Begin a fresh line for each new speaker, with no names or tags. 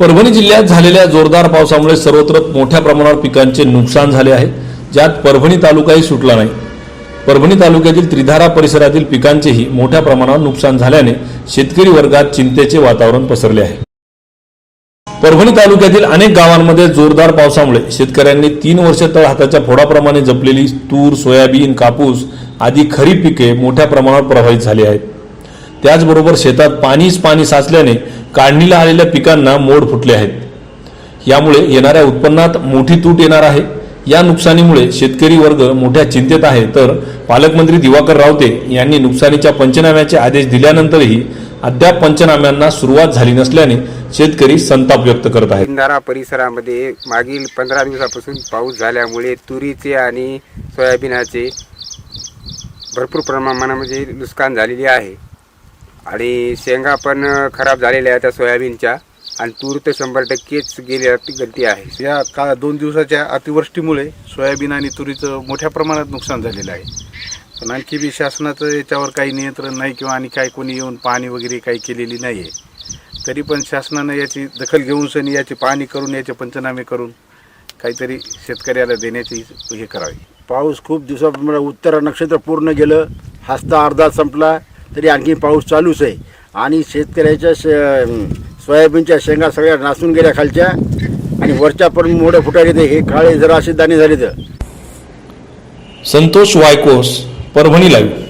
परभणी जिल्ह्यात झालेल्या जोरदार पावसामुळे सर्वत्र मोठ्या प्रमाणावर पिकांचे नुकसान झाले आहे. ज्यात परभणी तालुकाही सुटला नाही. परभणी तालुक्यातील त्रिधारा परिसरातील पिकांचेही मोठ्या प्रमाणावर नुकसान झाल्याने शेतकरी वर्गात चिंतेचे वातावरण पसरले आहे. परभणी तालुक्यातील अनेक गावांमध्ये जोरदार पावसामुळे शेतकऱ्यांनी तीन वर्ष तळ हाताच्या फोडाप्रमाणे जपलेली तूर सोयाबीन कापूस आदी खरीप पिके मोठ्या प्रमाणावर प्रभावित झाली आहेत. त्याचबरोबर शेतात पाणीच पाणी साचल्याने काढणीला आलेल्या पिकांना मोड फुटले आहेत. यामुळे येणाऱ्या उत्पन्नात मोठी तूट येणार आहे. या नुकसानीमुळे शेतकरी वर्ग मोठ्या चिंतेत आहे. तर पालकमंत्री दिवाकर रावते यांनी नुकसानीच्या पंचनाम्याचे आदेश दिल्यानंतरही अद्याप पंचनाम्यांना सुरुवात झाली नसल्याने शेतकरी संताप व्यक्त करत आहेत.
भंडारा परिसरामध्ये मागील पंधरा दिवसापासून पाऊस झाल्यामुळे तुरीचे आणि सोयाबीनाचे भरपूर प्रमाणामध्ये नुकसान झालेले आहे. आणि शेंगा पण खराब झालेल्या आहेत त्या सोयाबीनच्या. आणि तूर तर शंभर टक्केच गेली गलती आहे.
या का दोन दिवसाच्या अतिवृष्टीमुळे सोयाबीन आणि तुरीचं मोठ्या प्रमाणात नुकसान झालेलं आहे. पण आणखी बी शासनाचं याच्यावर काही नियंत्रण नाही किंवा आणि काही कोणी येऊन पाहणी वगैरे काही केलेली नाही आहे तरी पण शासनानं याची दखल घेऊन सनी याची पाहणी करून याचे पंचनामे करून काहीतरी शेतकऱ्याला देण्याची हे करावी.
पाऊस खूप दिवसाप्रमाणे उत्तर नक्षत्र पूर्ण गेलं. हस्ता अर्धा संपला. तरी आणखी पाऊस चालूच आहे. आणि शेतकऱ्याच्या शे सोयाबीनच्या शेंगा सगळ्या नासून गेल्या खालच्या. आणि वरच्या पण मोठं फुटायले ते हे काळे जरा असे दाणे झाले तर
संतोष वायकोस परभणी लाईव्ह.